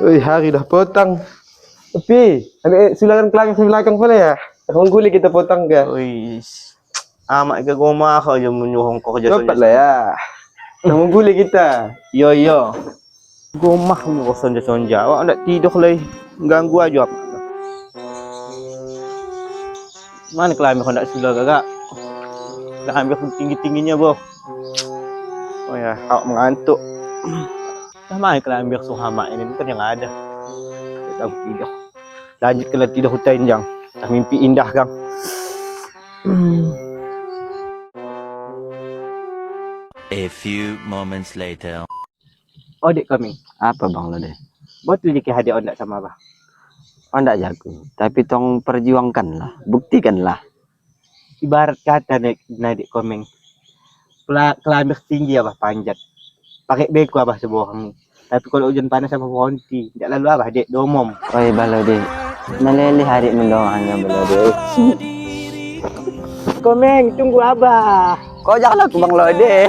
Uy, hari dah potong. Tapi, ada silakan kelakang sa belakang pala ya. Guli kita potong ka. Uy, amak ka guma ka yung munyuhong ko dyan. Dapat ya. Akong guli kita. Yo, yo. Gumah mo ko sonja-sonja. Wak nak tidur lagi. Ganggu aja apa. Mana kelami kau nak sila gagak? Nak ambil tinggi-tingginya, boh. Oh ya, awak mengantuk. Sama yang kelami biar suhama ini bukan yang ada. Kita aku tidur. Lanjut kalau tidur hutan jang. Mimpi indah kang. A few moments later. Oh, dek kami. Apa bang lo deh? Betul jika hadiah ondak sama abah. Oh ndak jago. Tapi tong perjuangkan lah, buktikan lah. ibarat kata nek nadik komeng Kela, kelamir tinggi abah panjat pakai beko abah sebohong tapi kalau hujan panas sama pohonti tidak lalu abah dek domom Oi balo deh. Nalele hari mendoangnya balo deh. komeng tunggu abah Kau jangan aku bang lo deh.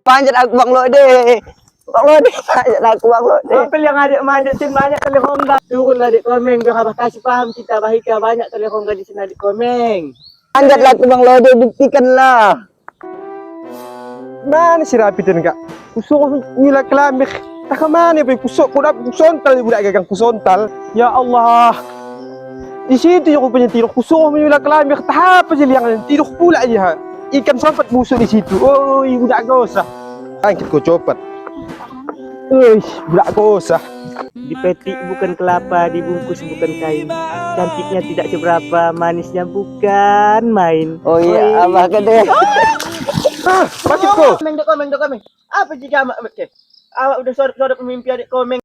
Panjat aku bang lo deh. Bang lo deh, panjat aku bang lo deh. Apel yang adik mandat sin banyak telepon turun adik komeng biar abah kasih paham kita abah ika banyak telepon di sini adik komeng Panjatlah aku bang lo deh, buktikanlah. Mana si rapi tu kak? Kusuk nila kelamik. Tak ke mana pe kusuk ku dah kusontal ni budak gagang kusontal. Ya Allah. Di situ yang aku punya tidur kusuk nila kelamik. Tak apa je liang tidur pula je ha. Ikan sampat busuk di situ. Oh, budak gosah. Angkit ko copat. Uish, budak gosah. dipetik bukan kelapa dibungkus bukan kain cantiknya tidak seberapa manisnya bukan main Oh iya, abah ke deh. Ah, bakit ko? Komeng, dek komeng, dek komeng. Apa jika amak amat ke? Awak udah sodok-sodok mimpi adik komeng.